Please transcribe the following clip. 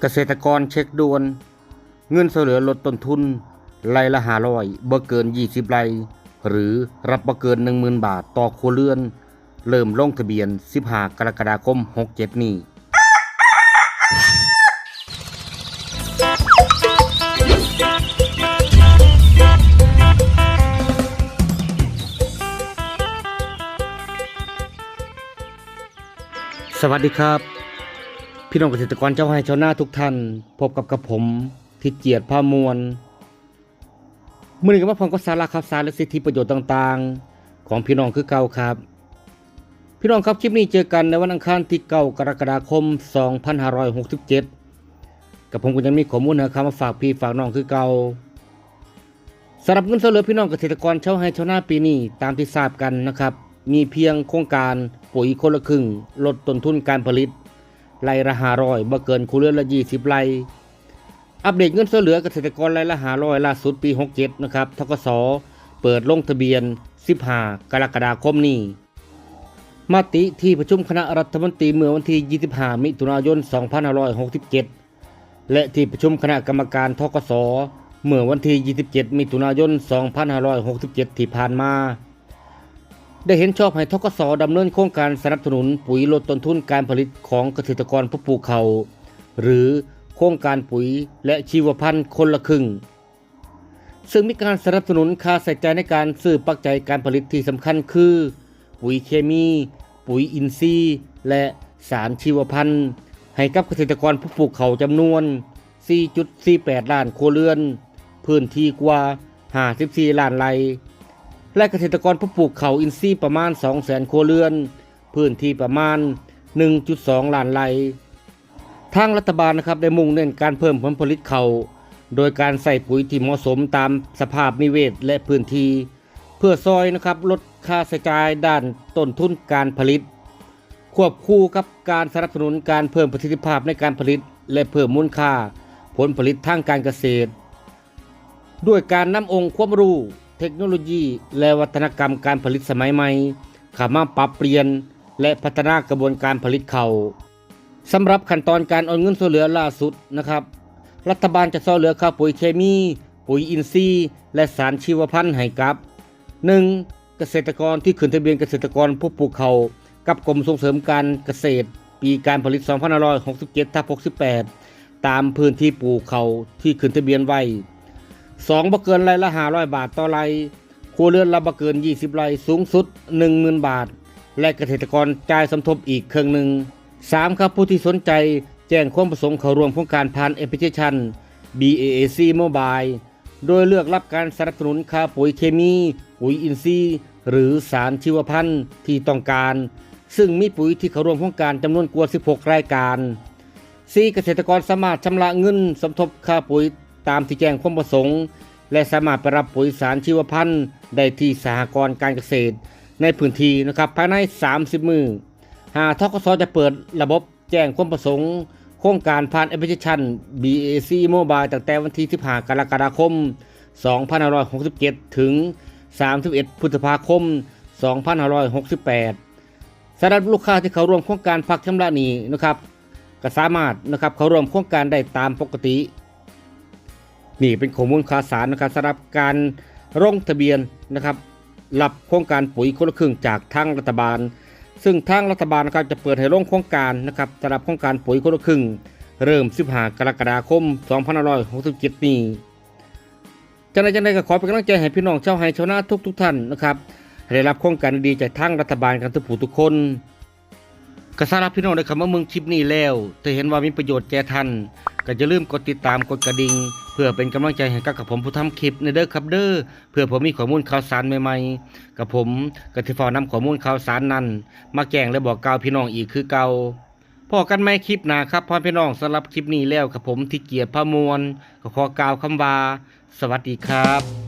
เกษตรกรเช็คด่วน เงินช่วยเหลือลดต้นทุนไร่ละ500บ่เกิน 20ไรหรือรับบ่เกิน 10,000 บาทต่อครัวเรือน เริ่มลงทะเบียน 15 กรกฎาคม 67 นี้สวัสดีครับ พี่น้องเกษตรกรเจ้าให้ชาวนาทุกท่าน พบกับกับผมทิดเจียดผ้ามวลมื่อนี้ก็มาพร้อมกับสาระข่าวสารและสิทธิประโยชน์ต่างๆ ของพี่น้องคือเก่าครับ พี่น้องครับคลิปนี้เจอกันในวันอังคารที่เก้ากรกฎาคม 2567 กับผมก็ยังมีข้อมูลนะครับมาฝากพี่ฝากน้องคือเก่าสำหรับเงินเหลือพี่น้องเกษตรกรชาวไร่ชาวนาปีนี้ตามที่ทราบกันนะครับ มีเพียงโครงการปุ๋ยคนละครึ่ง ลดต้นทุนการผลิต ไร่ละห้าร้อยบ่เกินครัวเรือนละยี่สิบไร่อัปเดตเงินช่วยเหลือเกษตรกรไร่ละห้าร้อยล่าสุดปีหกเจ็ดนะครับทกสเปิดลงทะเบียนสิบห้ากรกฎาคมนี้มติที่ประชุมคณะรัฐมนตรีเมื่อวันที่ 25 มิถุนายน 2567 และที่ประชุมคณะกรรมการทกสเมื่อวันที่ 27 มิถุนายน 2567 ที่ผ่านมา ได้เห็นชอบให้ทกสดำเนินโครงการสนับสนุนปุ๋ยลดต้นทุนการผลิตของเกษตรกรผู้ปลูกเขา หรือโครงการปุ๋ยและชีวพันธุ์คนละครึ่ง ซึ่งมีการสนับสนุนค่าใส่ใจในการซื้อปักจัยการผลิตที่สำคัญคือ ปุ๋ยเคมี ปุ๋ยอินทรีย์ และสารชีวพันธุ์ ให้กับเกษตรกรผู้ปลูกเขาจำนวน 4.48 ล้านครัวเรือน พื้นที่กว่า 54 ล้านไร่ และเกษตรกรผู้ปลูกเขาอินทรีย์ประมาณ 200,000ครัวเรือน พื้นที่ประมาณ 1.2 ล้านไร่ทางรัฐบาลนะครับได้มุ่งเน้นการเพิ่มผลผลิตเขาโดยการใส่ปุ๋ยที่เหมาะสมตามสภาพนิเวศและพื้นที่ เพื่อซอยนะครับลดค่าใช้จ่ายด้านต้นทุนการผลิต ควบคู่กับการสนับสนุนการเพิ่มประสิทธิภาพในการผลิต และเพิ่มมูลค่า ผลผลิตทางการเกษตร ด้วยการนำองค์ความรู้ เทคโนโลยี และวัฒนกรรมการผลิตสมัยใหม่เข้ามาปรับเปลี่ยน และพัฒนากระบวนการผลิตเขา สำหรับขั้นตอนการโอนเงินช่วยเหลือล่าสุดนะครับ รัฐบาลจะช่วยเหลือค่าปุ๋ยเคมี ปุ๋ยอินทรีย์ และสารชีวพันธุ์ให้กับ 1. เกษตรกรที่ขึ้นทะเบียนเกษตรกรผู้ปลูกเขากับกรมส่งเสริมการเกษตร ปีการผลิต 2567ทับ68 ตามพื้นที่ปลูกเขาที่ขึ้นทะเบียนไว้ 2บ่เกินไรละ500บาทต่อไรครัวเรือนละบ่เกิน 20ไรสูงสุด 10,000 บาท และเกษตรกรจ่ายสมทบอีกเครึ่องหนึ่ง 3. ครับผู้ที่สนใจแจ้งความประสงค์เข้าร่วมโครงการผ่านแอปพลิเคชัน BAAC Mobile โดยเลือกรับการสนับสนุนค่าปุ๋ยเคมี ปุ๋ยอินทรีย์ หรือสารชีวพันธุ์ที่ต้องการ ซึ่งมีปุ๋ยที่เข้าร่วมโครงการจำนวนกว่า 16 รายการ 4. เกษตรกรสามารถชำระเงินสมทบค่าปุ๋ย ตามที่แจ้งความประสงค์ และสามารถไปรับปุ๋ยสารชีวพันธุ์ได้ที่สหกรณ์การเกษตร ในพื้นที่นะครับภายใน 30 มือหากทกสจะเปิดระบบแจ้งความประสงค์ โครงการผ่านแอปพลิเคชัน BAC Mobile ตั้งแต่วันที่ 15 กรกฎาคม 2567 ถึง 31 พฤษภาคม 2568สำหรับลูกค้าที่เขาร่วมโครงการพักชำระหนี้นะครับก็สามารถนะครับเขาร่วมโครงการได้ตามปกติ นี่เป็นข้อมูลข่าวสารนะครับสำหรับการลงทะเบียนนะครับรับโครงการปุ๋ยคนละครึ่งจากทางรัฐบาล ซึ่งทางรัฐบาลนะครับจะเปิดให้ลงโครงการนะครับสำหรับโครงการปุ๋ยคนละครึ่ง เริ่ม15กรกฎาคม2567นี้จังใดจังใดก็ขอเป็นกำลังใจให้พี่น้องชาวไฮชาวนาทุกทุกท่านนะครับให้ได้รับโครงการดีจากทางรัฐบาลกันทุกผู้ทุกคน ก็สำหรับพี่น้องได้คำว่ามึงคลิปนี้แล้วถ้าเห็นว่ามีประโยชน์แก่ท่านก็อย่าลืมกดติดตามกดกระดิ่งเพื่อเป็นกำลังใจให้กับผมผู้ทำคลิปในเด้อครับเด้อเพื่อผมมีข้อมูลข่าวสารใหม่ๆ กับผมก็ที่ฟอนำข้อมูลข่าวสารนั้น มาแจ้งและบอกกล่าวพี่น้องอีกคือเก่าพอกันไหมคลิปหนาครับพ่อพี่น้องสำหรับคลิปนี้แล้วกับผมที่เกียรติพระมวลก็ขอกล่าวคำว่า สวัสดีครับ